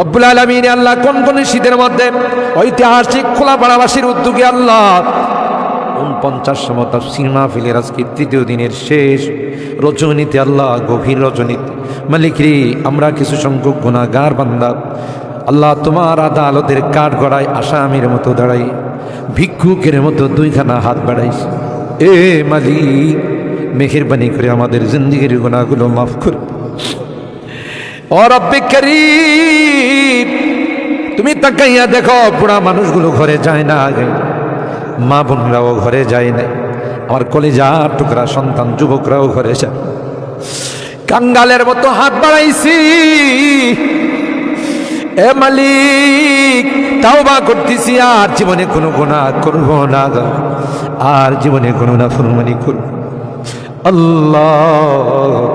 রব্বুল আলামিন আল্লাহ কোন কোন শীতের মধ্যে ঐতিহাসিক খোলা পাড়াবাসীর উদ্যোগে আল্লাহ উনপঞ্চাশ সমতা সিনেমা ফিলের আজকে তৃতীয় দিনের শেষ রজনীতে আল্লাহ গভীর রজনীতে। মালিকরি, আমরা কিছু সংখ্যক গুণাগার বান্দা। আল্লাহ তোমার আদালতের কাঠ গড়ায় আসামির মতো দাঁড়াই, ভিক্ষুকের মতো দুইখানা হাত বাড়াইস এ মালিক, মেহেরবানি করে আমাদের জিন্দিগির গুণাগুলো মাফ কর। ও রব্বে করিম, তুমি তাকাইয়া দেখো, বুড়া মানুষগুলো ঘরে যায় না আগে। মা বোনরাও ঘরে যায় না। আমার কলিজা টুকরা সন্তান, যুবকরাও ঘরে যায়। কাঙ্গালের মতো হাত বাড়াইছি। এ মালিক তাও বা করতেছি, আর জীবনে কোনো গুণা করব না। আর জীবনে কোনো না ফুরমানি করব আল্লাহ।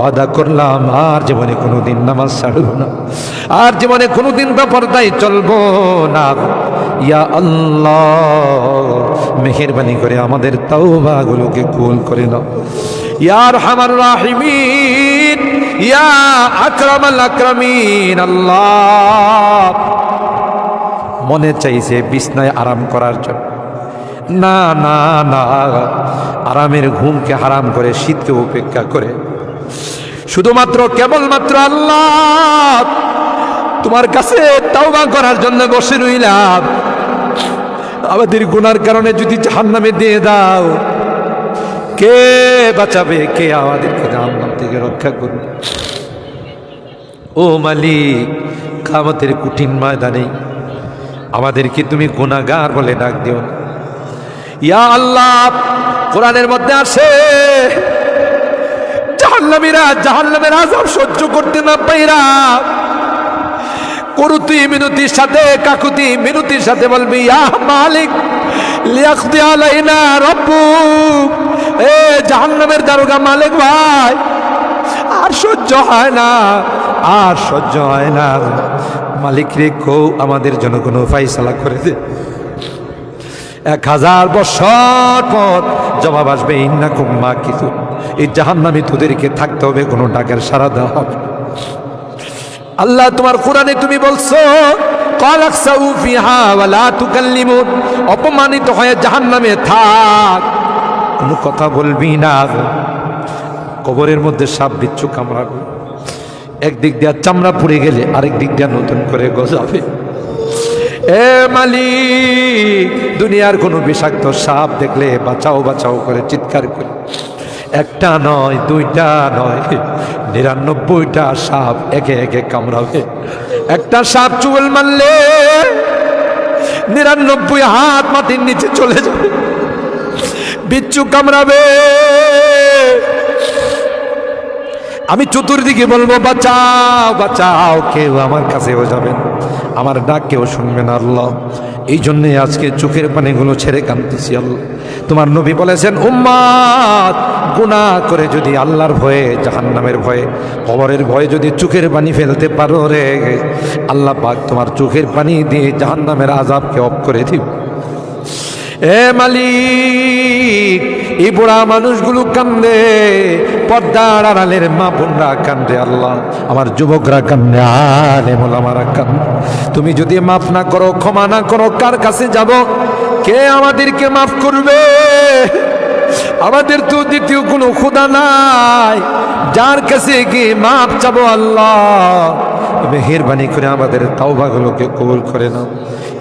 ওয়াদা করলাম, আর জীবনে কোনোদিন নামাজ ছাড়ব না। আর জীবনে কোনো কোনোদিন পর্দায় চলবো না। ইয়া আল্লাহ, মেহেরবানি করে আমাদের তাওবাগুলোকে কুল করে নাও। ইয়ার হামার রাহিমিন, ইয়া আকরামাল আকরামিন, আল্লাহ। মনে চাইছে বিছনায় আরাম করার জন্য। না না না, আরামের ঘুমকে হারাম করে শীতকে উপেক্ষা করে। শুধুমাত্র কেবলমাত্র আল্লাহ। তোমার কাছে তাওবা করার জন্য বসে রইলাম। আমাদের গুনার কারণে যদি জাহান্নামে দিয়ে দাও, কে বাঁচাবে? কে আমাদেরকে জাহান্নাম থেকে রক্ষা করবে? ও মালিক, কামতের কঠিন ময়দানে আমাদেরকে তুমি গুণাগার বলে ডাক দিও ইয়া আল্লাহ, কোরআনের মধ্যে আসে জাহান্নামীরা, জাহান্নামের আজাব সহ্য করতে না পাইরা করুতি মিনতির সাথে, কাকুতি মিনতির সাথে বলবি ইয়া মালিক লিয়াখদি আলাইনা রব্বুক। এ জাহান্নামের দারোগা মালিক ভাই, আর সহ্য হয় না, আর সহ্য হয় না। মালিক রে কৌ, আমাদের জন্য কোনো ফাইসালা করে দে। এক হাজার বছর পর জবাব আসবে ইন্না কুম্মা কিছু এই জাহান নামে তোদেরকে থাকতে হবে, কোনো ডাকের সারা দেওয়া হবে আল্লাহ তোমার কোরআনে তুমি বলছো অপমানিত হয়ে জাহান নামে থাক। কোনো কথা বলবি না। কবরের মধ্যে সাপ বিচ্ছু কামড়াবে। একদিক দিয়ে চামড়া পুড়ে গেলে আরেক দিক দিয়ে নতুন করে গজাবে। এ মালি দুনিয়ার কোনো বিষাক্ত সাপ দেখলে বাঁচাও বাঁচাও করে চিৎকার করে। একটা নয়, দুইটা নয়, নিরানব্বইটা সাপ একে একে কামড়াবে। একটা সাপ চুল মারলে নিরানব্বই হাত মাটির নিচে চলে যাবে। বিচ্ছু কামড়াবে। আমি চতুর্দিকে বলব, বাঁচাও বাঁচাও, কেউ আমার কাছেও যাবেন আমার ডাক কেউ শুনবে না আল্লাহ। এই জন্যে আজকে চোখের পানিগুলো ছেড়ে কাঁদতেছি আল্লাহ। তোমার নবী বলেছেন উম্মাদ গুনাহ করে যদি আল্লাহর ভয়ে, জাহান্নামের ভয়ে, কবরের ভয়ে যদি চোখের পানি ফেলতে পারো রে, আল্লাহ পাক তোমার চোখের পানি দিয়ে জাহান্নামের আজাবকে অফ করে দিব। এ মালিক এই বুড়া মানুষগুলো কান্দে, পর্দার আড়ালের মা বোনরা কান্দে, আল্লাহ, আমার যুবকরা কান্দে, আলে মোলামারা কান্দে। তুমি যদি মাফ না করো, ক্ষমা না করো, কার কাছে যাব? কে আমাদেরকে মাফ করবে? আমাদের তো দ্বিতীয় কোনো খুদা নাই। যার কাছে গিয়ে মাফ চাবো আল্লাহ। মেহেরবানি করে আমাদের তাওবাগুলোকে কবুল করে নাও।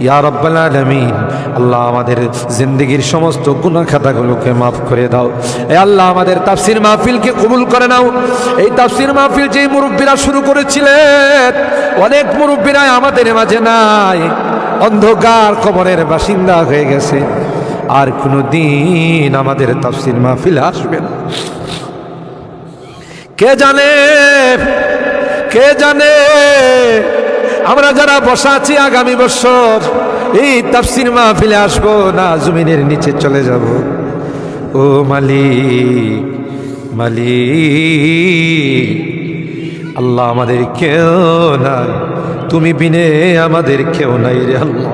ইয়া রব্বাল আলামিন, আল্লাহ আমাদের জিন্দগির সমস্ত গুনাহ খাতাগুলোকে মাফ করে দাও। এ আল্লাহ আমাদের তাফসির মাহফিলকে কবুল করে নাও। এই তাফসির মাহফিল যেই মুরব্বীরা শুরু করেছিলেন, অনেক মুরব্বীরা আমাদের মাঝে নাই। অন্ধকার কবরের বাসিন্দা হয়ে গেছে। আর কোনো দিন আমাদের তাফসির মাহফিল আসবে না। কে জানে? কে জানে? আমরা যারা বসা আছি আগামী বছর, এই তাফসির মাহফিলে আসব না, জমিনের নিচে চলে যাব। ও মালিক মালিক, আল্লাহ আমাদের কেউ নাই, তুমি বিনে আমাদের কেউ নাই রে আল্লাহ।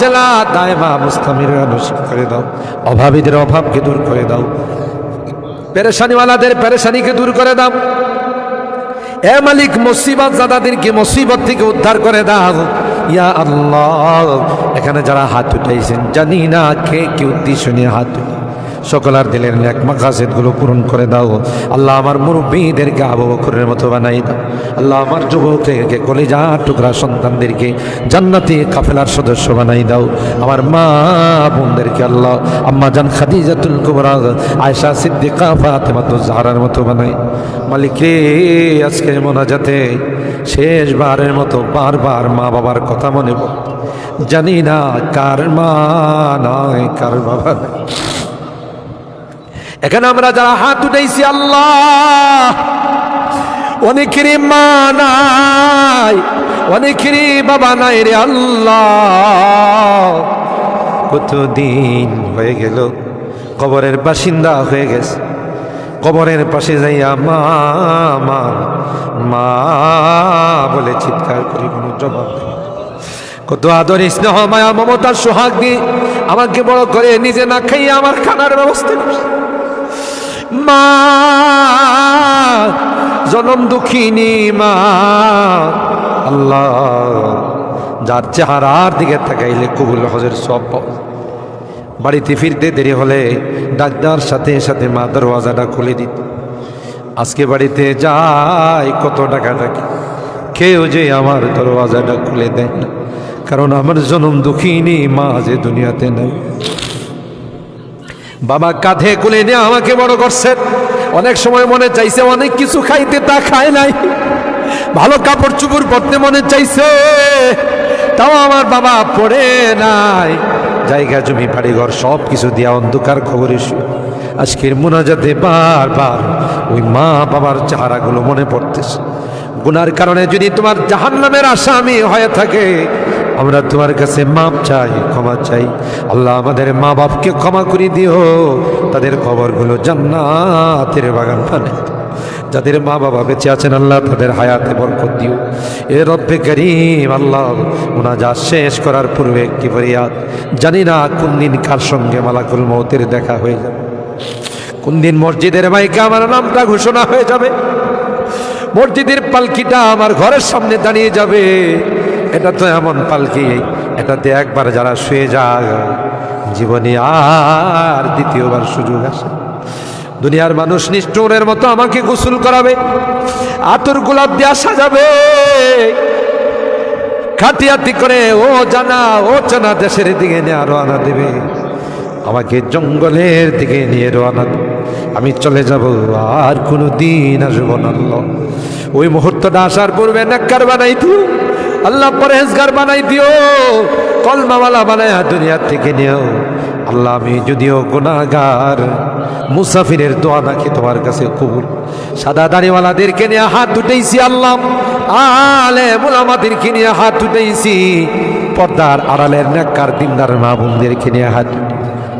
আজলা দায়মা মুস্তামির করে দাও। অভাবীদের অভাবকে দূর করে দাও। পেরেশানিওয়ালাদের পেরেশানিকে দূর করে দাও। এ মালিক মুসিবত দাদাদেরকে মুসিবত থেকে উদ্ধার করে দাও। ইয়া আল্লাহ, এখানে যারা হাত উঠাইছেন, জানি না কে, কি উদ্দেশ্য নিয়ে হাত সকলার দিলের এক মাকাসেদগুলো পূরণ করে দাও। আল্লাহ আমার মুরব্বীদেরকে আবু বকরের মতো বানাই দাও। আল্লাহ আমার যুবকদেরকে কলিজা টুকরা সন্তানদেরকে জান্নাতি কাফেলার সদস্য বানাই দাও। আমার মা বোনদেরকে আল্লাহ আম্মা জান খাদিজাতুল কুবরা আয়সা সিদ্দিকা, ফাতেমা তো জাহারার মতো বানাই। মালিক রে, আজকের মোনাজাতে শেষবারের মতো বারবার মা বাবার কথা মনে জানি না কার মা নয়, কার বাবা নয়। এখানে আমরা যারা হাত উঠেছি আল্লাহ। অনেকেরই মা নাই, অনেকেরই বাবা নাই রে আল্লাহ। কতদিন হয়ে গেল, কবরের বাসিন্দা হয়ে গেছে। কবরের পাশে যাইয়া মা মা মা বলে চিৎকার করি, কোনো জবাব কত আদর স্নেহ, মায়া, মমতার সোহাগ দিয়ে আমাকে বড় করে নিজে না খাইয়ে আমার খানার ব্যবস্থা করছে। মা, জনম দুঃখিনী মা। আল্লাহ, যার চেহারার দিকে তাকাইলে কবুল হজের সব বাড়িতে ফিরতে দেরি হলে ডাক্তার সাথে সাথে মা দরওয়াজাটা খুলে দিত। আজকে বাড়িতে যাই, কত টাকা টাকি কেউ যে আমার দরওয়াজাটা খুলে দেয় না। কারণ আমার জনম দুঃখিনী মা যে দুনিয়াতে নেই। বাবা কাঁধে কুলে নিয়ে আমাকে বড় করছেন অনেক সময় মনে চাইছে, অনেক কিছু খাইতে তা খায় নাই। ভালো কাপড় চুপড় পরতে মনে চাইছে, তাও আমার বাবা পড়ে নাই। জায়গা, জমি বাড়ি ঘর সব কিছু দিয়া অন্ধকার খবরে আজকের মোনাজাতে বারবার ওই মা বাবার চেহারাগুলো মনে পড়তেছে। গুনার কারণে যদি তোমার জাহান্নামের আসামি হয়ে থাকে আমরা তোমার কাছে মাপ চাই, ক্ষমা চাই। আল্লাহ আমাদের মা বাপকে ক্ষমা করে দিও। তাদের খবরগুলো জান্নাতের বাগান বানাই যাদের মা বাবা বেঁচে আছেন, আল্লাহ তাদের হায়াতে বরকত দিও। এ রব্বে করিম, আল্লাহ ওনা যা শেষ করার পূর্বে একটি ফরিয়াদ। জানি না কোন দিন কার সঙ্গে মালাকুল মৌতের দেখা হয়ে যাবে। কোন দিন মসজিদের মাইকে আমার নামটা ঘোষণা হয়ে যাবে। মসজিদের পালকিটা আমার ঘরের সামনে দাঁড়িয়ে যাবে। এটা তো এমন পালকি, এটাতে একবার যারা শুয়ে যায়, জীবনে আর দ্বিতীয়বার সুযোগ আসে। দুনিয়ার মানুষ নিষ্ঠুরের মতো আমাকে গোসল করাবে, আতর গোলাপ দিয়ে সাজাবে। খাটিয়াতি করে ও জানা ও জানা দেশের দিকে নিয়ে আরও আনা দেবে। আমাকে জঙ্গলের দিকে নিয়ে রওনা। আমি চলে যাব, আর কোনো দিন আসব না ওই মুহূর্তটা আসার পূর্বে নেককার বানাই দিও আল্লাহ পরেজগার বানাই দিও, কলমাওয়ালা বানায় দুনিয়ার থেকে নিও। আল্লাহ, আমি যদিও গুণাগার মুসাফিরের দোয়া নাকি তোমার কাছে কবুল। সাদা দাড়িওয়ালাদেরকে নিয়ে হাত উঠেছি আল্লাহ, আলে মোলামাদেরকে নিয়ে হাত উঠেছি পর্দার আড়ালের নাকার দিনদার মা বোনদেরকে নিয়ে হাত